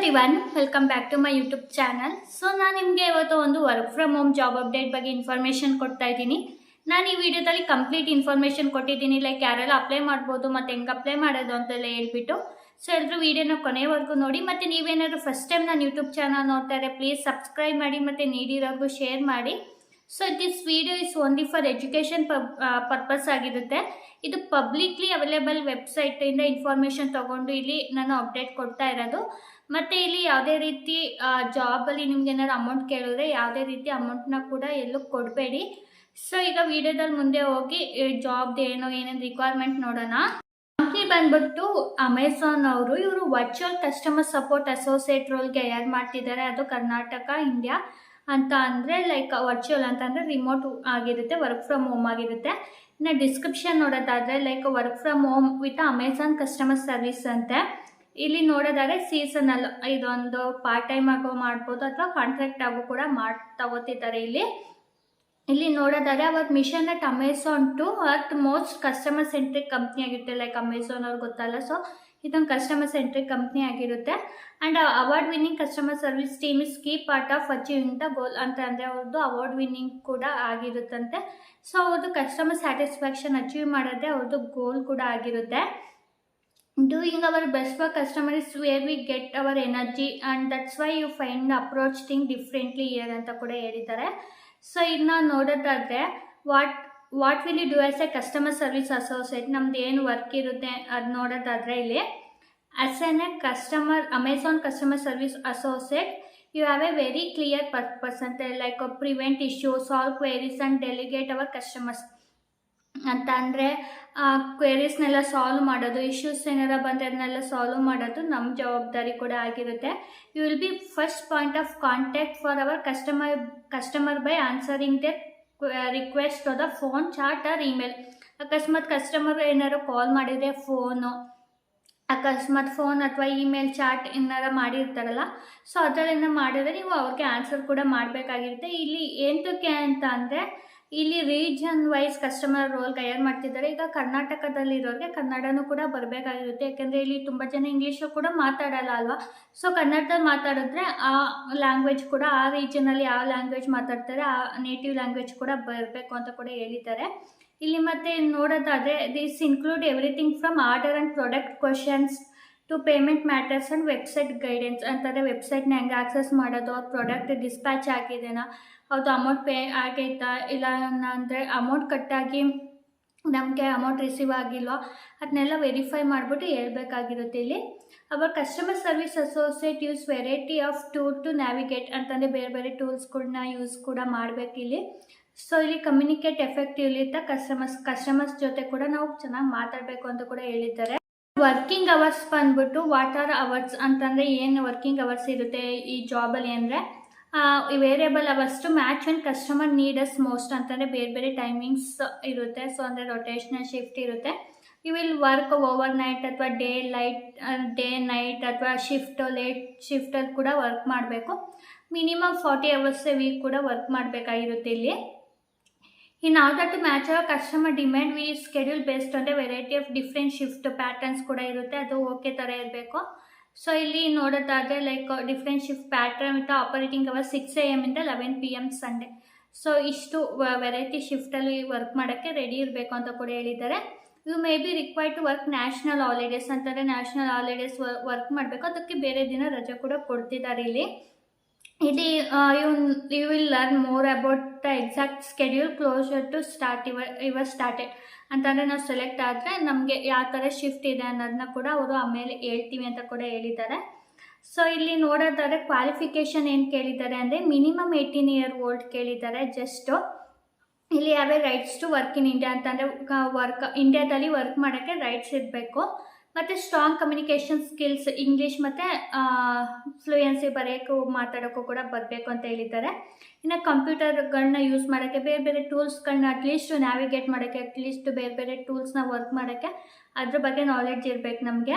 Everyone welcome back to my YouTube channel so ನಾನು ನಿಮಗೆ ಇವತ್ತು ಒಂದು work from home job update ಬಗ್ಗೆ ಇನ್ಫಾರ್ಮೇಷನ್ ಕೊಡ್ತಾ ಇದ್ದೀನಿ. ನಾನು ಈ ವಿಡಿಯೋದಲ್ಲಿ ಕಂಪ್ಲೀಟ್ ಇನ್ಫಾರ್ಮೇಷನ್ ಕೊಟ್ಟಿದ್ದೀನಿ. ಲೈಕ್ ಯಾರೆಲ್ಲ ಅಪ್ಲೈ ಮಾಡ್ಬೋದು, ಮತ್ತು ಹೆಂಗೆ ಅಪ್ಲೈ ಮಾಡೋದು ಅಂತೆಲ್ಲ ಹೇಳ್ಬಿಟ್ಟು. ಸೊ ಎಲ್ಲರೂ ವಿಡಿಯೋನ ಕೊನೆವರೆಗೂ ನೋಡಿ. ಮತ್ತು ನೀವೇನಾದರೂ ಫಸ್ಟ್ ಟೈಮ್ ನಾನು ಯೂಟ್ಯೂಬ್ ಚಾನಲ್ ನೋಡ್ತಾ ಇದ್ದರೆ ಪ್ಲೀಸ್ ಸಬ್ಸ್ಕ್ರೈಬ್ ಮಾಡಿ, ಮತ್ತು ನೀಡಿರೋರ್ಗೂ ಶೇರ್ ಮಾಡಿ. So this video is only for education purpose ಆಗಿರುತ್ತೆ. ಇದು ಪಬ್ಲಿಕ್ಲಿ ಅವೈಲೇಬಲ್ ವೆಬ್ಸೈಟಿಂದ ಇನ್ಫಾರ್ಮೇಷನ್ ತೊಗೊಂಡು ಇಲ್ಲಿ ನಾನು ಅಪ್ಡೇಟ್ ಕೊಡ್ತಾ ಇರೋದು. ಮತ್ತು ಇಲ್ಲಿ ಯಾವುದೇ ರೀತಿ ಜಾಬಲ್ಲಿ ನಿಮ್ಗೆ ಏನಾದ್ರು ಅಮೌಂಟ್ ಕೇಳಿದ್ರೆ ಯಾವುದೇ ರೀತಿ ಅಮೌಂಟ್ನ ಕೂಡ ಎಲ್ಲೂ ಕೊಡಬೇಡಿ. ಸೊ ಈಗ ವಿಡಿಯೋದಲ್ಲಿ ಮುಂದೆ ಹೋಗಿ ಜಾಬ್ದು ಏನೋ, ಏನೇನು ರಿಕ್ವೈರ್ಮೆಂಟ್ ನೋಡೋಣ. ಕಂಪ್ನಿ ಬಂದ್ಬಿಟ್ಟು ಅಮೆಝಾನ್ ಅವರು, ಇವರು ವರ್ಚುವಲ್ ಕಸ್ಟಮರ್ ಸಪೋರ್ಟ್ ಅಸೋಸಿಯೇಟ್ ರೋಲ್ಗೆ ಯಾರು ಮಾಡ್ತಿದ್ದಾರೆ? ಅದು ಕರ್ನಾಟಕ ಇಂಡಿಯಾ ಅಂತ ಅಂದರೆ ಲೈಕ್ ವರ್ಚುವಲ್ ಅಂತಂದರೆ ರಿಮೋಟ್ ಆಗಿರುತ್ತೆ ವರ್ಕ್ ಫ್ರಮ್ ಹೋಮ್ ಆಗಿರುತ್ತೆ. ಇನ್ನು ಡಿಸ್ಕ್ರಿಪ್ಷನ್ ನೋಡೋದಾದರೆ like work from home with Amazon customer service ಅಂತೆ. ಇಲ್ಲಿ ನೋಡೋದಾದ್ರೆ ಸೀಸನಲ್ ಇದೊಂದು ಪಾರ್ಟ್ ಟೈಮ್ ಆಗೋ ಮಾಡ್ಬೋದು ಅಥವಾ ಕಾಂಟ್ರಾಕ್ಟ್ ಆಗೋ ಕೂಡ ಮಾಡಿ, ತಗೋತಿದ್ದಾರೆ ಇಲ್ಲಿ. ಇಲ್ಲಿ ನೋಡೋದಾದ್ರೆ ಅವ್ರ mission at Amazon to earth most customer centric company ಆಗಿರುತ್ತೆ ಲೈಕ್ ಅಮೆಝಾನ್ ಅವ್ರಿಗೆ ಗೊತ್ತಲ್ಲ? ಸೊ ಇದೊಂದು ಕಸ್ಟಮರ್ ಸೆಂಟ್ರಿಕ್ ಕಂಪ್ನಿ ಆಗಿರುತ್ತೆ. And award winning customer service team is key part of achieving the goal ಅಂತ ಅಂದರೆ ಅವ್ರದ್ದು ಅವಾರ್ಡ್ ವಿನ್ನಿಂಗ್ ಕೂಡ ಆಗಿರುತ್ತಂತೆ. ಸೊ ಅವ್ರದ್ದು ಕಸ್ಟಮರ್ ಸ್ಯಾಟಿಸ್ಫ್ಯಾಕ್ಷನ್ ಅಚೀವ್ ಮಾಡೋದೇ ಅವ್ರದ್ದು ಗೋಲ್ ಕೂಡ ಆಗಿರುತ್ತೆ. Doing our best for customer is where we get our energy and that's why you find approach thing differently year ಅಂತ ಕೂಡ ಹೇಳಿದ್ದಾರೆ. ಸೊ ಇನ್ನು ನೋಡೋದಾದರೆ what what will you do as a customer service associate ನಮ್ದು ಏನು work ಇರುತ್ತೆ ಅದು ನೋಡೋದಾದರೆ ಇಲ್ಲಿ as an a customer Amazon customer service associate you have a very clear purpose ಅಂತ like prevent issue solve queries and delegate our customers ಅಂತ ಅಂದರೆ ಕ್ವೆರೀಸ್ನೆಲ್ಲ solve ಮಾಡೋದು ಇಶ್ಯೂಸ್ ಏನಾರ ಬಂದರೆ ಅದನ್ನೆಲ್ಲ ಸಾಲ್ವ್ ಮಾಡೋದು ನಮ್ಮ ಜವಾಬ್ದಾರಿ ಕೂಡ ಆಗಿರುತ್ತೆ. You will be first point of contact for our customer customer by answering the request the phone chat or email ಅಕಸ್ಮಾತ್ ಕಸ್ಟಮರ್ ಏನಾರು ಕಾಲ್ ಮಾಡಿದರೆ ಫೋನು ಅಕಸ್ಮಾತ್ ಫೋನ್ ಅಥವಾ ಇಮೇಲ್ ಚಾಟ್ ಏನಾರ ಮಾಡಿರ್ತಾರಲ್ಲ ಸೊ ಅದರಲ್ಲಿ ಮಾಡಿದರೆ ನೀವು ಅವ್ರಿಗೆ ಆನ್ಸರ್ ಕೂಡ ಮಾಡಬೇಕಾಗಿರುತ್ತೆ. ಇಲ್ಲಿ ಎಂತಕ್ಕೆ ಅಂತ ಅಂದರೆ ಇಲ್ಲಿ ರೀಜನ್ ವೈಸ್ ಕಸ್ಟಮರ್ ರೋಲ್ ತಯಾರು ಮಾಡ್ತಿದ್ದಾರೆ. ಈಗ ಕರ್ನಾಟಕದಲ್ಲಿರೋರಿಗೆ ಕನ್ನಡನೂ ಕೂಡ ಬರಬೇಕಾಗಿರುತ್ತೆ. ಯಾಕೆಂದರೆ ಇಲ್ಲಿ ತುಂಬ ಜನ ಇಂಗ್ಲೀಷು ಕೂಡ ಮಾತಾಡಲ್ಲ ಅಲ್ವಾ? ಸೊ ಕನ್ನಡದಲ್ಲಿ ಮಾತಾಡಿದ್ರೆ ಆ ಲ್ಯಾಂಗ್ವೇಜ್ ಕೂಡ, ಆ ರೀಜನಲ್ಲಿ ಯಾವ ಲ್ಯಾಂಗ್ವೇಜ್ ಮಾತಾಡ್ತಾರೆ, ಆ ನೇಟಿವ್ ಲ್ಯಾಂಗ್ವೇಜ್ ಕೂಡ ಬರಬೇಕು ಅಂತ ಕೂಡ ಹೇಳಿದ್ದಾರೆ. ಇಲ್ಲಿ ಮತ್ತೆ ನೋಡೋದಾದರೆ this include everything from order and product questions to payment matters and website guidance ಅಂತಂದರೆ ವೆಬ್ಸೈಟ್ನ ಹೆಂಗೆ ಆಕ್ಸೆಸ್ ಮಾಡೋದು ಅವ್ರ ಪ್ರಾಡಕ್ಟ್ ಡಿಸ್ಪ್ಯಾಚ್ ಆಗಿದೆನಾ? ಅವ್ರದ್ದು ಅಮೌಂಟ್ ಪೇ ಆಗೈತಾ ಇಲ್ಲ ಅಂದರೆ ಅಮೌಂಟ್ ಕಟ್ಟಾಗಿ ನಮಗೆ ಅಮೌಂಟ್ ರಿಸೀವ್ ಆಗಿಲ್ವೋ ಅದನ್ನೆಲ್ಲ ವೆರಿಫೈ ಮಾಡಿಬಿಟ್ಟು ಹೇಳ್ಬೇಕಾಗಿರುತ್ತೆ ಇಲ್ಲಿ. ಅವಾಗ customer service associate use variety of tool to navigate ಅಂತಂದರೆ ಬೇರೆ ಬೇರೆ ಟೂಲ್ಸ್ಗಳನ್ನ ಯೂಸ್ ಕೂಡ ಮಾಡಬೇಕು ಇಲ್ಲಿ. ಸೊ ಇಲ್ಲಿ ಕಮ್ಯುನಿಕೇಟ್ ಎಫೆಕ್ಟಿವ್ಲಿ ಅಂತ ಕಸ್ಟಮರ್ಸ್ ಕಸ್ಟಮರ್ಸ್ ಜೊತೆ ಕೂಡ ನಾವು ಚೆನ್ನಾಗಿ ಮಾತಾಡಬೇಕು ಅಂತ ಕೂಡ ಹೇಳಿದ್ದಾರೆ. ವರ್ಕಿಂಗ್ ಅವರ್ಸ್ ಬಂದ್ಬಿಟ್ಟು ವಾಟ್ ಆರ್ ಅವರ್ಸ್ ಅಂತಂದರೆ ಏನು ವರ್ಕಿಂಗ್ ಅವರ್ಸ್ ಇರುತ್ತೆ ಈ ಜಾಬಲ್ಲಿ ಅಂದರೆ? Variable hours match and customer needs most ಅಂತಂದರೆ ಬೇರೆ ಬೇರೆ ಟೈಮಿಂಗ್ಸ್ ಇರುತ್ತೆ. ಸೊ ಅಂದರೆ ರೊಟೇಷ್ನಲ್ ಶಿಫ್ಟ್ ಇರುತ್ತೆ. You will work overnight ಅಥವಾ ಡೇ ಲೈಟ್ ಡೇ ನೈಟ್ ಅಥವಾ ಶಿಫ್ಟು ಲೇಟ್ ಶಿಫ್ಟಲ್ಲಿ ಕೂಡ ವರ್ಕ್ ಮಾಡಬೇಕು. ಮಿನಿಮಮ್ ಫಾರ್ಟಿ ಅವರ್ಸ್ ವೀಕ್ ಕೂಡ ವರ್ಕ್ ಮಾಡಬೇಕಾಗಿರುತ್ತೆ ಇಲ್ಲಿ. In order to match our customer demand we schedule based ಅಂದರೆ variety of different shift patterns ಕೂಡ ಇರುತ್ತೆ. ಅದು ಓಕೆ ಥರ ಇರಬೇಕು. ಸೊ ಇಲ್ಲಿ ನೋಡೋದಾದರೆ like different shift pattern with operating hour six A M ಇಂದ eleven P M Sunday so ಇಷ್ಟು ವೆರೈಟಿ ಶಿಫ್ಟಲ್ಲಿ ವರ್ಕ್ ಮಾಡೋಕ್ಕೆ ರೆಡಿ ಇರಬೇಕು ಅಂತ ಕೂಡ ಹೇಳಿದ್ದಾರೆ. You may be required to work national holidays ಅಂತಂದರೆ ನ್ಯಾಷನಲ್ ಹಾಲಿಡೇಸ್ ವರ್ಕ್ ಮಾಡಬೇಕು. ಅದಕ್ಕೆ ಬೇರೆ ದಿನ ರಜೆ ಕೂಡ ಕೊಡ್ತಿದ್ದಾರೆ ಇಲ್ಲಿ. ಇಲ್ಲಿ you you will learn more about the exact schedule closer to start ever ever started ಅಂತಂದರೆ ನಾವು ಸೆಲೆಕ್ಟ್ ಆದರೆ ನಮಗೆ ಯಾವ ಥರ ಶಿಫ್ಟ್ ಇದೆ ಅನ್ನೋದನ್ನ ಕೂಡ ಅವರು ಆಮೇಲೆ ಹೇಳ್ತೀವಿ ಅಂತ ಕೂಡ ಹೇಳಿದ್ದಾರೆ. ಸೊ ಇಲ್ಲಿ ನೋಡೋದಾದ್ರೆ ಕ್ವಾಲಿಫಿಕೇಷನ್ ಏನು ಕೇಳಿದ್ದಾರೆ ಅಂದರೆ ಮಿನಿಮಮ್ ಏಯ್ಟೀನ್ ಇಯರ್ ಓಲ್ಡ್ ಕೇಳಿದ್ದಾರೆ ಜಸ್ಟು ಇಲ್ಲಿ ಯಾವೇ rights to work in India ಅಂತಂದರೆ ವರ್ಕ್ ಇಂಡಿಯಾದಲ್ಲಿ ವರ್ಕ್ ಮಾಡೋಕ್ಕೆ ರೈಟ್ಸ್ ಇರಬೇಕು. ಮತ್ತು ಸ್ಟ್ರಾಂಗ್ ಕಮ್ಯುನಿಕೇಷನ್ ಸ್ಕಿಲ್ಸ್ ಇಂಗ್ಲೀಷ್ ಮತ್ತು ಫ್ಲೂಯೆನ್ಸಿ ಬರೆಯೋಕ್ಕೂ ಮಾತಾಡೋಕ್ಕೂ ಕೂಡ ಬರಬೇಕು ಅಂತ ಹೇಳಿದ್ದಾರೆ. ಇನ್ನು ಕಂಪ್ಯೂಟರ್ಗಳನ್ನ ಯೂಸ್ ಮಾಡೋಕ್ಕೆ ಬೇರೆ ಬೇರೆ ಟೂಲ್ಸ್ಗಳನ್ನ ಅಟ್ಲೀಸ್ಟ್ ನ್ಯಾವಿಗೇಟ್ ಮಾಡೋಕ್ಕೆ ಅಟ್ಲೀಸ್ಟ್ ಬೇರೆ ಬೇರೆ ಟೂಲ್ಸ್ನ ವರ್ಕ್ ಮಾಡೋಕ್ಕೆ ಅದ್ರ ಬಗ್ಗೆ ನಾಲೆಡ್ಜ್ ಇರಬೇಕು ನಮಗೆ.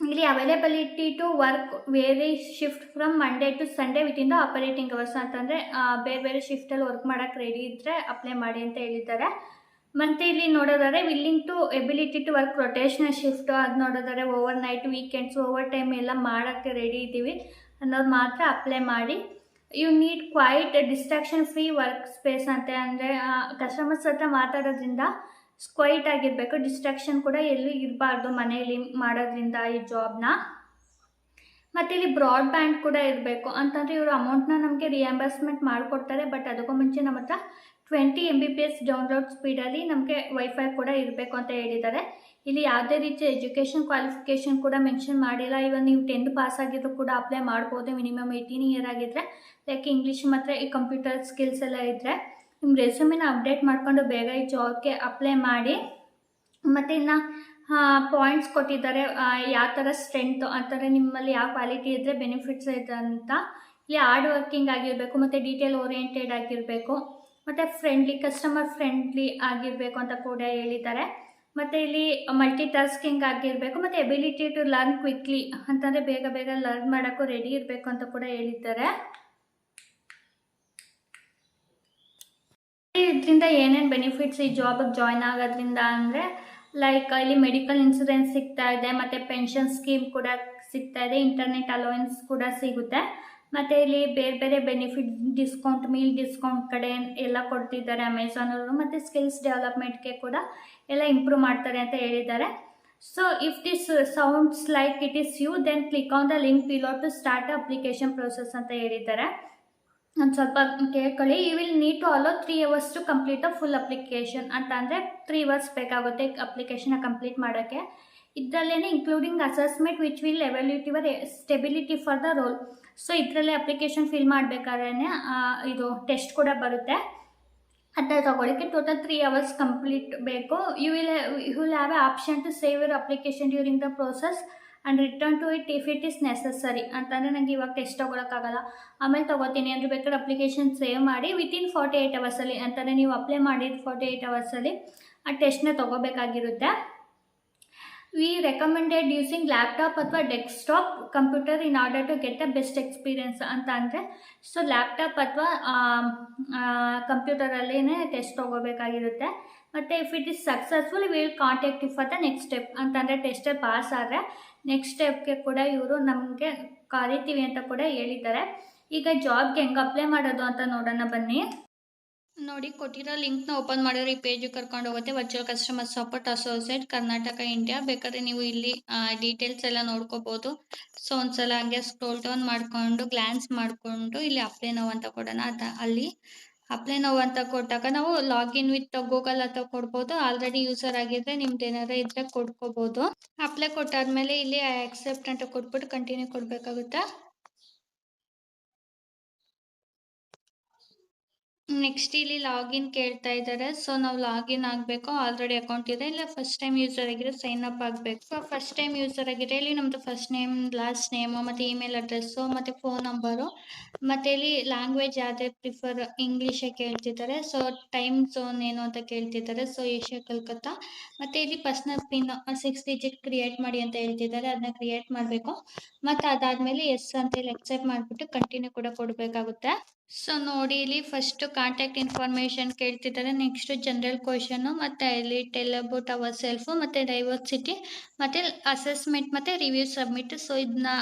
ಇಲ್ಲಿ availability to work vary shift from Monday to Sunday within the operating hours ಅಂತಂದರೆ ಬೇರೆ ಬೇರೆ ಶಿಫ್ಟಲ್ಲಿ ವರ್ಕ್ ಮಾಡೋಕ್ಕೆ ರೆಡಿ ಇದ್ದರೆ ಅಪ್ಲೈ ಮಾಡಿ ಅಂತ ಹೇಳಿದ್ದಾರೆ. ಮತ್ತು ಇಲ್ಲಿ ನೋಡೋದಾದ್ರೆ willing to ability to work rotational shift ಅದು ನೋಡೋದಾದ್ರೆ overnight weekends overtime ಎಲ್ಲ ಮಾಡೋಕ್ಕೆ ರೆಡಿ ಇದ್ದೀವಿ ಅನ್ನೋದು ಮಾತ್ರ ಅಪ್ಲೈ ಮಾಡಿ. You need quiet distraction free work space ಅಂತ ಅಂದರೆ ಕಸ್ಟಮರ್ಸ್ ಹತ್ರ ಮಾತಾಡೋದ್ರಿಂದ ಸ್ಕ್ವೈಟ್ ಆಗಿರಬೇಕು. ಡಿಸ್ಟ್ರಾಕ್ಷನ್ ಕೂಡ ಎಲ್ಲೂ ಇರಬಾರ್ದು ಮನೆಯಲ್ಲಿ ಮಾಡೋದ್ರಿಂದ ಈ ಜಾಬ್ನ ಮತ್ತು ಇಲ್ಲಿ ಬ್ರಾಡ್ ಬ್ಯಾಂಡ್ ಕೂಡ ಇರಬೇಕು. ಅಂತಂದರೆ ಇವರು ಅಮೌಂಟ್ನ ನಮಗೆ ರಿಯಂಬರ್ಸ್ಮೆಂಟ್ ಮಾಡಿಕೊಡ್ತಾರೆ ಬಟ್ ಅದಕ್ಕೂ ಮುಂಚೆ ನಮ್ಮ ಹತ್ರ twenty M B P S download ಸ್ಪೀಡಲ್ಲಿ ನಮಗೆ ವೈಫೈ ಕೂಡ ಇರಬೇಕು ಅಂತ ಹೇಳಿದ್ದಾರೆ. ಇಲ್ಲಿ ಯಾವುದೇ ರೀತಿಯ ಎಜುಕೇಷನ್ ಕ್ವಾಲಿಫಿಕೇಷನ್ ಕೂಡ ಮೆನ್ಷನ್ ಮಾಡಿಲ್ಲ. ಇವನ್ ನೀವು ಟೆಂತ್ ಪಾಸ್ ಆಗಿದ್ರು ಕೂಡ ಅಪ್ಲೈ ಮಾಡ್ಬೋದು ಮಿನಿಮಮ್ ಏಯ್ಟೀನ್ ಇಯರ್ ಆಗಿದ್ದರೆ ಲೈಕ್ ಇಂಗ್ಲೀಷ್ ಮಾತ್ರ ಈ ಕಂಪ್ಯೂಟರ್ ಸ್ಕಿಲ್ಸ್ ಎಲ್ಲ ಇದ್ದರೆ ನಿಮ್ಮ ರೆಸ್ಯೂಮಿನ ಅಪ್ಡೇಟ್ ಮಾಡಿಕೊಂಡು ಬೇಗ ಈ ಜಾಬ್ಗೆ ಅಪ್ಲೈ ಮಾಡಿ. ಮತ್ತು ಇನ್ನು ಪಾಯಿಂಟ್ಸ್ ಕೊಟ್ಟಿದ್ದಾರೆ. ಯಾವ ಥರ ಸ್ಟ್ರೆಂತ್ ಆ ಥರ ನಿಮ್ಮಲ್ಲಿ ಯಾವ ಕ್ವಾಲಿಟಿ ಇದ್ದರೆ ಬೆನಿಫಿಟ್ಸ್ ಇದೆ ಅಂತ. ಇಲ್ಲಿ ಹಾರ್ಡ್ ವರ್ಕಿಂಗ್ ಆಗಿರಬೇಕು, ಮತ್ತು ಡೀಟೇಲ್ ಓರಿಯೆಂಟೆಡ್ ಆಗಿರಬೇಕು. ಮತ್ತು ಫ್ರೆಂಡ್ಲಿ ಕಸ್ಟಮರ್ ಫ್ರೆಂಡ್ಲಿ ಆಗಿರಬೇಕು ಅಂತ ಕೂಡ ಹೇಳಿದ್ದಾರೆ. ಮತ್ತು ಇಲ್ಲಿ ಮಲ್ಟಿ ಟಾಸ್ಕಿಂಗ್ ಆಗಿರಬೇಕು, ಮತ್ತು ಎಬಿಲಿಟಿ ಟು ಲರ್ನ್ ಕ್ವಿಕ್ಲಿ ಅಂತಂದರೆ ಬೇಗ ಬೇಗ ಲರ್ನ್ ಮಾಡೋಕ್ಕೂ ರೆಡಿ ಇರಬೇಕು ಅಂತ ಕೂಡ ಹೇಳಿದ್ದಾರೆ. ಇದರಿಂದ ಏನೇನು ಬೆನಿಫಿಟ್ಸ್ ಈ ಜಾಬಿಗೆ ಜಾಯ್ನ್ ಆಗೋದ್ರಿಂದ ಅಂದರೆ ಲೈಕ್ ಇಲ್ಲಿ ಮೆಡಿಕಲ್ ಇನ್ಸೂರೆನ್ಸ್ ಸಿಗ್ತಾ ಇದೆ, ಮತ್ತು ಪೆನ್ಷನ್ ಸ್ಕೀಮ್ ಕೂಡ ಸಿಗ್ತಾ ಇದೆ ಇಂಟರ್ನೆಟ್ ಅಲೋವೆನ್ಸ್ ಕೂಡ ಸಿಗುತ್ತೆ. ಮತ್ತು ಇಲ್ಲಿ ಬೇರೆ ಬೇರೆ ಬೆನಿಫಿಟ್ ಡಿಸ್ಕೌಂಟ್ ಮೀಲ್ ಡಿಸ್ಕೌಂಟ್ ಕಡೆ ಎಲ್ಲ ಕೊಡ್ತಿದ್ದಾರೆ ಅಮೆಝಾನ್ ಅವರು, ಮತ್ತು ಸ್ಕಿಲ್ಸ್ ಡೆವಲಪ್ಮೆಂಟ್ಗೆ ಕೂಡ ಎಲ್ಲ ಇಂಪ್ರೂವ್ ಮಾಡ್ತಾರೆ ಅಂತ ಹೇಳಿದ್ದಾರೆ. So if this sounds like it is you then click on the link below to start application process ಅಂತ ಹೇಳಿದ್ದಾರೆ. ಒಂದು ಸ್ವಲ್ಪ ಕೇಳ್ಕೊಳ್ಳಿ. You will need to allow three hours to complete a full application ಅಂತ ಅಂದರೆ ತ್ರೀ ಅವರ್ಸ್ ಬೇಕಾಗುತ್ತೆ ಅಪ್ಲಿಕೇಶನ್ನ complete ಮಾಡೋಕ್ಕೆ. ಇದರಲ್ಲೇ including assessment which will evaluate your stability for the role so ಇದರಲ್ಲೇ ಅಪ್ಲಿಕೇಶನ್ ಫಿಲ್ ಮಾಡಬೇಕಾದ್ರೆ ಇದು ಟೆಸ್ಟ್ ಕೂಡ ಬರುತ್ತೆ. ಅಂತ ತಗೊಳ್ಳಿಕ್ಕೆ ಟೋಟಲ್ ತ್ರೀ ಅವರ್ಸ್ ಕಂಪ್ಲೀಟ್ ಬೇಕು. You will you will have a option to save your application during the process and return to it if it is necessary ಅಂತಂದರೆ ನನಗೆ ಇವಾಗ ಟೆಸ್ಟ್ ತೊಗೊಳಕ್ಕಾಗಲ್ಲ. ಆಮೇಲೆ ತೊಗೋತೀನಿ. ಅಂದರೆ ಬೇಕಾದ್ರೆ ಅಪ್ಲಿಕೇಶನ್ ಸೇವ್ ಮಾಡಿ ವಿತಿನ್ ಫಾರ್ಟಿ ಏಯ್ಟ್ ಅವರ್ಸಲ್ಲಿ ಅಂತಂದರೆ ನೀವು ಅಪ್ಲೈ ಮಾಡಿದ ಫಾರ್ಟಿ ಏಯ್ಟ್ ಅವರ್ಸಲ್ಲಿ ಆ ಟೆಸ್ಟ್ನ ತೊಗೋಬೇಕಾಗಿರುತ್ತೆ. ವಿ ರೆಕಮೆಂಡೆಡ್ ಯೂಸಿಂಗ್ ಲ್ಯಾಪ್ಟಾಪ್ ಅಥವಾ desktop computer in order to get a best experience ಅಂತ ಅಂದರೆ ಸೊ ಲ್ಯಾಪ್ಟಾಪ್ ಅಥವಾ ಕಂಪ್ಯೂಟರಲ್ಲೇ ಟೆಸ್ಟ್ ತೊಗೋಬೇಕಾಗಿರುತ್ತೆ. ಮತ್ತು if it is successful will contact if for the next step ಅಂತಂದರೆ ಟೆಸ್ಟಲ್ಲಿ ಪಾಸ್ ಆದರೆ ನೆಕ್ಸ್ಟ್ ಸ್ಟೆಪ್ಗೆ ಕೂಡ ಇವರು ನಮಗೆ ಕರಿತೀವಿ ಅಂತ ಕೂಡ ಹೇಳಿದ್ದಾರೆ. ಈಗ ಜಾಬ್ಗೆ ಹೆಂಗೆ ಅಪ್ಲೈ ಮಾಡೋದು ಅಂತ ನೋಡೋಣ ಬನ್ನಿ. ನೋಡಿ, ಕೊಟ್ಟಿರೋ ಲಿಂಕ್ನ ಓಪನ್ ಮಾಡಿದ್ರೆ ಈ ಪೇಜಿಗೆ ಕರ್ಕೊಂಡು ಹೋಗುತ್ತೆ. Virtual customer support associate Karnataka India ಬೇಕಾದ್ರೆ ನೀವು ಇಲ್ಲಿ ಡೀಟೇಲ್ಸ್ ಎಲ್ಲ ನೋಡ್ಕೋಬೋದು. ಸೊ ಒಂದ್ಸಲ ಹಂಗೆ ಸ್ಕ್ರೋಲ್ ಡೌನ್ ಮಾಡಿಕೊಂಡು ಗ್ಲಾನ್ಸ್ ಮಾಡಿಕೊಂಡು ಇಲ್ಲಿ ಅಪ್ಲೈ ನೋವು ಅಂತ ಕೊಡೋಣ. ಅಲ್ಲಿ ಅಪ್ಲೈ ನೋವು ಅಂತ ಕೊಟ್ಟಾಗ ನಾವು ಲಾಗಿನ್ ವಿತ್ ಗೂಗಲ್ ಅಂತ ಕೊಡ್ಬೋದು. ಆಲ್ರೆಡಿ ಯೂಸರ್ ಆಗಿದ್ರೆ ನಿಮ್ದು ಏನಾರ ಇದ್ರೆ ಕೊಡ್ಕೋಬೋದು. ಅಪ್ಲೈ ಕೊಟ್ಟಾದ್ಮೇಲೆ ಇಲ್ಲಿ ಆಕ್ಸೆಪ್ಟ್ ಅಂತ ಕೊಟ್ಬಿಟ್ಟು ಕಂಟಿನ್ಯೂ ಕೊಡಬೇಕಾಗುತ್ತೆ. ನೆಕ್ಸ್ಟ್ ಇಲ್ಲಿ ಲಾಗಿನ್ ಕೇಳ್ತಾ ಇದ್ದಾರೆ ಸೊ ನಾವು ಲಾಗಿನ್ ಆಗಬೇಕು ಆಲ್ರೆಡಿ ಅಕೌಂಟ್ ಇದೆ. ಇಲ್ಲ ಫಸ್ಟ್ ಟೈಮ್ ಯೂಸರ್ ಆಗಿರೋ ಸೈನ್ ಅಪ್ ಆಗಬೇಕು. ಫಸ್ಟ್ ಟೈಮ್ ಯೂಸರ್ ಆಗಿರೋ ಇಲ್ಲಿ ನಮ್ಮದು ಫಸ್ಟ್ ನೇಮ್ ಲಾಸ್ಟ್ ನೇಮ್ ಮತ್ತು ಇಮೇಲ್ ಅಡ್ರೆಸ್ಸು ಮತ್ತು ಫೋನ್ ನಂಬರು ಮತ್ತು ಇಲ್ಲಿ ಲ್ಯಾಂಗ್ವೇಜ್ ಯಾವುದೇ ಪ್ರಿಫರ್ ಇಂಗ್ಲೀಷೇ ಕೇಳ್ತಿದ್ದಾರೆ. ಸೊ ಟೈಮ್ ಝೋನ್ ಏನು ಅಂತ ಕೇಳ್ತಿದ್ದಾರೆ. ಸೊ ಏಷ್ಯಾ ಕಲ್ಕತ್ತಾ ಮತ್ತು ಇಲ್ಲಿ personal pin six digit create ಮಾಡಿ ಅಂತ ಹೇಳ್ತಿದ್ದಾರೆ. ಅದನ್ನ ಕ್ರಿಯೇಟ್ ಮಾಡಬೇಕು. ಮತ್ತು ಅದಾದಮೇಲೆ ಎಸ್ ಅಂತ ಇಲ್ಲಿ ಎಕ್ಸೆಪ್ಟ್ ಮಾಡಿಬಿಟ್ಟು ಕಂಟಿನ್ಯೂ ಕೂಡ ಕೊಡಬೇಕಾಗುತ್ತೆ. ಸೊ ನೋಡಿ, ಇಲ್ಲಿ ಫಸ್ಟ್ ಕಾಂಟ್ಯಾಕ್ಟ್ ಇನ್ಫಾರ್ಮೇಷನ್ ಕೇಳ್ತಿದ್ದಾರೆ. ನೆಕ್ಸ್ಟ್ ಜನರಲ್ ಕ್ವಶನ್ ಮತ್ತೆ ಇಲ್ಲಿ ಟೆಲ್ ಅಬೌಟ್ ಅವರ್ ಸೆಲ್ಫು ಮತ್ತೆ ಡೈವರ್ಸಿಟಿ ಮತ್ತೆ ಅಸೆಸ್ಮೆಂಟ್ ಮತ್ತೆ ರಿವ್ಯೂ ಸಬ್ಮಿಟ್ ಸೊ ಇದನ್ನ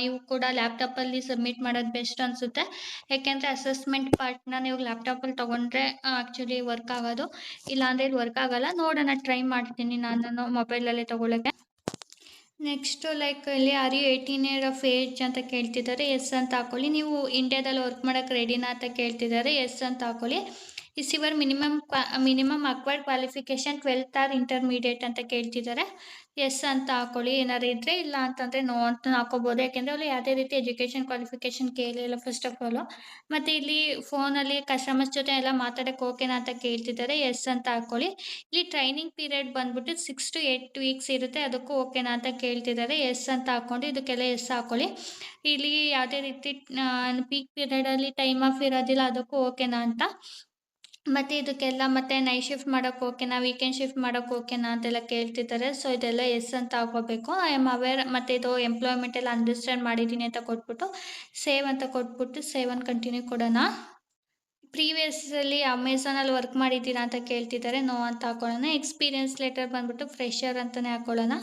ನೀವು ಕೂಡ ಲ್ಯಾಪ್ಟಾಪಲ್ಲಿ ಸಬ್ಮಿಟ್ ಮಾಡೋದು ಬೆಸ್ಟ್ ಅನ್ಸುತ್ತೆ. ಯಾಕೆಂದ್ರೆ ಅಸೆಸ್ಮೆಂಟ್ ಪಾರ್ಟ್ನ ನೀವು ಲ್ಯಾಪ್ಟಾಪಲ್ಲಿ ತಗೊಂಡ್ರೆ ಆಕ್ಚುಲಿ ವರ್ಕ್ ಆಗೋದು. ಇಲ್ಲಾಂದ್ರೆ ಇದು ವರ್ಕ್ ಆಗೋಲ್ಲ. ನೋಡೋಣ ಟ್ರೈ ಮಾಡ್ತೀನಿ ನಾನು ಮೊಬೈಲ್ ಮೊಬೈಲಲ್ಲೇ ತೊಗೊಳಕ್ಕೆ. ನೆಕ್ಸ್ಟು ಲೈಕ್ ಇಲ್ಲಿ are you eighteen year of age ಅಂತ ಕೇಳ್ತಿದ್ದಾರೆ. ಎಸ್ ಅಂತ ಹಾಕೊಳ್ಳಿ. ನೀವು ಇಂಡಿಯಾದಲ್ಲಿ ವರ್ಕ್ ಮಾಡೋಕ್ಕೆ ರೆಡಿನಾ ಅಂತ ಕೇಳ್ತಿದ್ದಾರೆ. ಎಸ್ ಅಂತ ಹಾಕೊಳ್ಳಿ. Is your minimum minimum acquired qualification twelfth or intermediate ಅಂತ ಕೇಳ್ತಿದ್ದಾರೆ ಎಸ್ ಅಂತ ಹಾಕೊಳ್ಳಿ. ಏನಾರು ಇದ್ದರೆ ಇಲ್ಲ ಅಂತಂದರೆ ನೋ ಅಂತ ಹಾಕೋಬೋದು. ಯಾಕೆಂದರೆ ಅಲ್ಲಿ ಯಾವುದೇ ರೀತಿ ಎಜುಕೇಷನ್ ಕ್ವಾಲಿಫಿಕೇಷನ್ ಕೇಳಿಲ್ಲ ಫಸ್ಟ್ ಆಫ್ ಆಲ್ ಮತ್ತು ಇಲ್ಲಿ ಫೋನಲ್ಲಿ ಕಸ್ಟಮರ್ಸ್ ಜೊತೆ ಎಲ್ಲ ಮಾತಾಡೋಕ್ಕೆ ಓಕೆನಾ ಅಂತ ಕೇಳ್ತಿದ್ದಾರೆ ಎಸ್ ಅಂತ ಹಾಕೊಳ್ಳಿ. ಇಲ್ಲಿ ಟ್ರೈನಿಂಗ್ ಪೀರಿಯಡ್ ಬಂದ್ಬಿಟ್ಟು ಸಿಕ್ಸ್ ಟು ಏಟ್ ವೀಕ್ಸ್ ಇರುತ್ತೆ. ಅದಕ್ಕೂ ಓಕೆನಾ ಅಂತ ಕೇಳ್ತಿದ್ದಾರೆ ಎಸ್ ಅಂತ ಹಾಕ್ಕೊಂಡು ಇದಕ್ಕೆಲ್ಲ ಎಸ್ ಹಾಕೊಳ್ಳಿ. ಇಲ್ಲಿ ಯಾವುದೇ ರೀತಿ ಪೀಕ್ ಪೀರಿಯಡಲ್ಲಿ ಟೈಮ್ ಆಫ್ ಇರೋದಿಲ್ಲ, ಅದಕ್ಕೂ ಓಕೆನಾ ಅಂತ. ಮತ್ತು ಇದಕ್ಕೆಲ್ಲ ಮತ್ತೆ ನೈಟ್ ಶಿಫ್ಟ್ ಮಾಡೋಕ್ಕೆ ಓಕೆನಾ ವೀಕೆಂಡ್ ಶಿಫ್ಟ್ ಮಾಡೋಕ್ಕೆ ಓಕೆನಾ ಅಂತೆಲ್ಲ ಕೇಳ್ತಿದ್ದಾರೆ. ಸೊ ಇದೆಲ್ಲ ಎಸ್ ಅಂತ ಹಾಕೋಬೇಕು ಐ ಆಮ್ ಅವೇರ್ ಮತ್ತು ಇದು ಎಂಪ್ಲಾಯ್ಮೆಂಟ್ ಎಲ್ಲ ಅಂಡರ್ಸ್ಟ್ಯಾಂಡ್ ಮಾಡಿದ್ದೀನಿ ಅಂತ ಕೊಟ್ಬಿಟ್ಟು ಸೇವ್ ಅಂತ ಕೊಟ್ಬಿಟ್ಟು ಸೇವ್ ಅನ್ನು ಕಂಟಿನ್ಯೂ ಕೊಡೋಣ. ಪ್ರೀವಿಯಸ್ಸಲ್ಲಿ ಅಮೆಝಾನಲ್ಲಿ ವರ್ಕ್ ಮಾಡಿದ್ದೀರಾ ಅಂತ ಕೇಳ್ತಿದ್ದಾರೆ. ನೋ ಅಂತ ಹಾಕೊಳ್ಳೋಣ. ಎಕ್ಸ್ಪೀರಿಯನ್ಸ್ ಲೆಟರ್ ಬಂದ್ಬಿಟ್ಟು ಫ್ರೆಷರ್ ಅಂತಲೇ ಹಾಕೊಳ್ಳೋಣ.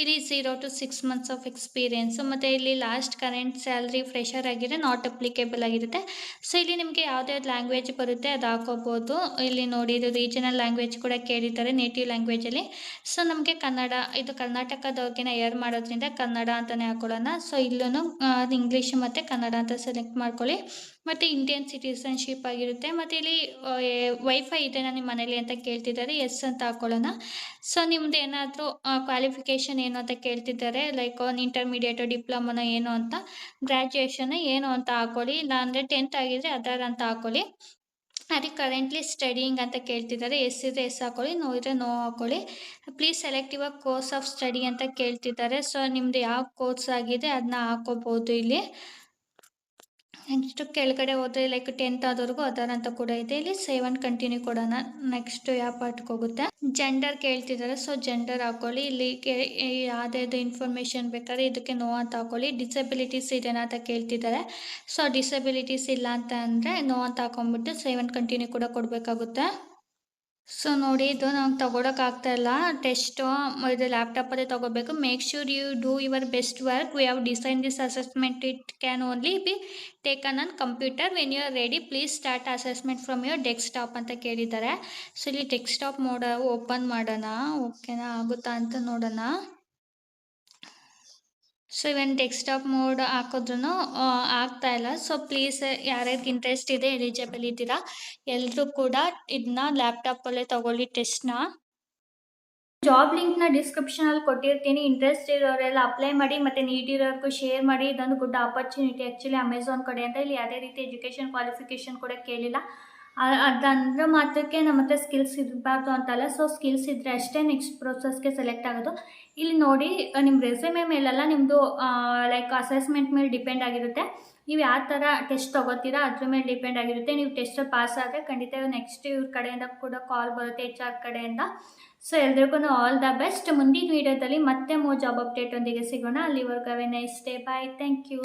ಇಲ್ಲಿ zero to six months of experience ಮತ್ತು ಇಲ್ಲಿ ಲಾಸ್ಟ್ ಕರೆಂಟ್ ಸ್ಯಾಲ್ರಿ ಫ್ರೆಷರ್ ಆಗಿದೆ ನಾಟ್ ಅಪ್ಲಿಕೇಬಲ್ ಆಗಿರುತ್ತೆ. ಸೊ ಇಲ್ಲಿ ನಿಮಗೆ ಯಾವುದೇ ಲ್ಯಾಂಗ್ವೇಜ್ ಬರುತ್ತೆ ಅದು ಹಾಕೋಬೋದು. ಇಲ್ಲಿ ನೋಡಿ, ಇದು ರೀಜನಲ್ ಲ್ಯಾಂಗ್ವೇಜ್ ಕೂಡ ಕೇಳಿದ್ದಾರೆ ನೇಟಿವ್ ಲ್ಯಾಂಗ್ವೇಜಲ್ಲಿ ಸೊ ನಮಗೆ ಕನ್ನಡ, ಇದು ಕರ್ನಾಟಕದವ್ರಿಗೆನ ಏರ್ ಮಾಡೋದ್ರಿಂದ ಕನ್ನಡ ಅಂತಲೇ ಹಾಕೊಳ್ಳೋಣ. ಸೊ ಇಲ್ಲೂ ಇಂಗ್ಲೀಷ್ ಮತ್ತು ಕನ್ನಡ ಅಂತ ಸೆಲೆಕ್ಟ್ ಮಾಡ್ಕೊಳ್ಳಿ. ಮತ್ತು ಇಂಡಿಯನ್ ಸಿಟಿಸನ್ಶಿಪ್ ಆಗಿರುತ್ತೆ. ಮತ್ತು ಇಲ್ಲಿ ವೈಫೈ ಇದೆನಾ ನಿಮ್ಮ ಮನೇಲಿ ಅಂತ ಕೇಳ್ತಿದ್ದಾರೆ. ಎಸ್ ಅಂತ ಹಾಕೊಳ್ಳೋಣ. ಸೊ ನಿಮ್ದು ಏನಾದರೂ ಕ್ವಾಲಿಫಿಕೇಷನ್ ಏನು ಅಂತ ಕೇಳ್ತಿದ್ದಾರೆ? ಲೈಕ್ ಒಂದು ಇಂಟರ್ಮೀಡಿಯೇಟು ಡಿಪ್ಲೊಮೊನ ಏನು ಅಂತ ಗ್ರ್ಯಾಜುಯೇಷನ್ ಏನು ಅಂತ ಹಾಕೊಳ್ಳಿ. ಇಲ್ಲಾಂದರೆ ಟೆಂತ್ ಆಗಿದ್ರೆ ಅದರ್ ಅಂತ ಹಾಕೊಳ್ಳಿ. ಅದಕ್ಕೆ ಕರೆಂಟ್ಲಿ ಸ್ಟಡಿಯಿಂಗ್ ಅಂತ ಕೇಳ್ತಿದ್ದಾರೆ. ಎಸ್ ಇದ್ರೆ ಎಸ್ ಹಾಕೊಳ್ಳಿ. ನೋ ಇದ್ರೆ ನೋ ಹಾಕೊಳ್ಳಿ. ಪ್ಲೀಸ್ ಸೆಲೆಕ್ಟಿವ್ ಆಗ ಕೋರ್ಸ್ ಆಫ್ ಸ್ಟಡಿ ಅಂತ ಕೇಳ್ತಿದ್ದಾರೆ. ಸೊ ನಿಮ್ಮದು ಯಾವ ಕೋರ್ಸ್ ಆಗಿದೆ ಅದನ್ನ ಹಾಕೋಬೋದು ಇಲ್ಲಿ. ನೆಕ್ಸ್ಟ್ ಕೆಳಗಡೆ ಹೋದ್ರೆ ಲೈಕ್ ಟೆಂತ್ ಆದವರೆಗೂ ಅದರ ಅಂತ ಕೂಡ ಇದೆ. ಇಲ್ಲಿ ಸೆವೆನ್ ಕಂಟಿನ್ಯೂ ಕೊಡೋಣ. ನೆಕ್ಸ್ಟ್ ಯಾವ ಪಾರ್ಟ್ಗೆ ಹೋಗುತ್ತೆ? ಜೆಂಡರ್ ಕೇಳ್ತಿದ್ದಾರೆ ಸೊ ಜೆಂಡರ್ ಹಾಕೊಳ್ಳಿ. ಇಲ್ಲಿ ಯಾವುದೇ ಇನ್ಫಾರ್ಮೇಷನ್ ಬೇಕಾದ್ರೆ ಇದಕ್ಕೆ ನೋ ಅಂತ ಹಾಕೊಳ್ಳಿ. ಡಿಸಬಿಲಿಟೀಸ್ ಇದೆನಾ ಅಂತ ಕೇಳ್ತಿದ್ದಾರೆ ಸೊ ಡಿಸಬಿಲಿಟೀಸ್ ಇಲ್ಲ ಅಂತ ಅಂದರೆ ನೋ ಅಂತ ಹಾಕೊಂಡ್ಬಿಟ್ಟು ಸೆವೆನ್ ಕಂಟಿನ್ಯೂ ಕೂಡ ಕೊಡಬೇಕಾಗುತ್ತೆ. ಸೊ ನೋಡಿ, ಇದು ನಾವು ತಗೊಳಕ್ಕಾಗ್ತಾ ಇಲ್ಲ. ಟೆಸ್ಟು ಇದು ಲ್ಯಾಪ್ಟಾಪಲ್ಲೇ ತೊಗೋಬೇಕು. Make sure you do your best work we have design this assessment it can only be taken on computer when you are ready please start assessment from your desktop ಅಂತ ಕೇಳಿದ್ದಾರೆ. So ಇಲ್ಲಿ desktop ಮೋಡ open ಮಾಡೋಣ. ಓಕೆನಾ ಆಗುತ್ತಾ ಅಂತ ನೋಡೋಣ. So even desktop mode ಹಾಕಿದ್ರೂ ಆಗ್ತಾ ಇಲ್ಲ. ಸೊ ಪ್ಲೀಸ್ ಯಾರ್ಯಾರಿಗೆ ಇಂಟ್ರೆಸ್ಟ್ ಇದೆ ಎಲಿಜಿಬಲ್ ಇದ್ದೀರಾ ಎಲ್ಲರೂ ಕೂಡ ಇದನ್ನ ಲ್ಯಾಪ್ಟಾಪಲ್ಲೇ ತಗೊಳ್ಳಿ ಟೆಸ್ಟ್ನ ಜಾಬ್ ಲಿಂಕ್ನ ಡಿಸ್ಕ್ರಿಪ್ಷನಲ್ಲಿ ಕೊಟ್ಟಿರ್ತೀನಿ. ಇಂಟ್ರೆಸ್ಟ್ ಇರೋರೆಲ್ಲ ಅಪ್ಲೈ ಮಾಡಿ, ಮತ್ತು ನೀಡಿರೋರ್ಗೂ ಶೇರ್ ಮಾಡಿ. ಇದೊಂದು ಗುಡ್ ಆಪರ್ಚುನಿಟಿ ಆ್ಯಕ್ಚುಲಿ ಅಮೆಝಾನ್ ಕಡೆ ಅಂತ. ಇಲ್ಲಿ ಯಾವುದೇ ರೀತಿ ಎಜುಕೇಷನ್ ಕ್ವಾಲಿಫಿಕೇಷನ್ ಕೂಡ ಕೇಳಿಲ್ಲ. ಅದಂದ್ರೆ ಮಾತ್ರಕ್ಕೆ ನಮ್ಮ ಹತ್ರ ಸ್ಕಿಲ್ಸ್ ಇರಬಾರ್ದು ಅಂತಲ್ಲ. ಸೊ ಸ್ಕಿಲ್ಸ್ ಇದ್ದರೆ ಅಷ್ಟೇ ನೆಕ್ಸ್ಟ್ ಪ್ರೋಸೆಸ್ಗೆ ಸೆಲೆಕ್ಟ್ ಆಗೋದು. ಇಲ್ಲಿ ನೋಡಿ ನಿಮ್ಮ ರೆಸ್ಯೂಮೆ ಮೇಲೆಲ್ಲ ನಿಮ್ಮದು ಲೈಕ್ ಅಸೆಸ್ಮೆಂಟ್ ಮೇಲೆ ಡಿಪೆಂಡ್ ಆಗಿರುತ್ತೆ. ನೀವು ಯಾವ ಥರ ಟೆಸ್ಟ್ ತೊಗೋತೀರಾ, ಅದ್ರ ಮೇಲೆ ಡಿಪೆಂಡ್ ಆಗಿರುತ್ತೆ. ನೀವು ಟೆಸ್ಟ್ ಪಾಸ್ ಆದರೆ ಖಂಡಿತ ನೆಕ್ಸ್ಟ್ ಇವ್ರ ಕಡೆಯಿಂದ ಕೂಡ ಕಾಲ್ ಬರುತ್ತೆ ಎಚ್ ಆರ್ ಕಡೆಯಿಂದ. ಸೊ ಎಲ್ರಿಗೂ ಆಲ್ ದ ಬೆಸ್ಟ್ ಮುಂದಿನ ವೀಡಿಯೋದಲ್ಲಿ ಮತ್ತೆ ಮೋ ಜಾಬ್ ಅಪ್ಡೇಟ್ ಒಂದಿಗೆ ಸಿಗೋಣ. ಅಲ್ಲಿವರೆಗೂ nice day bye thank you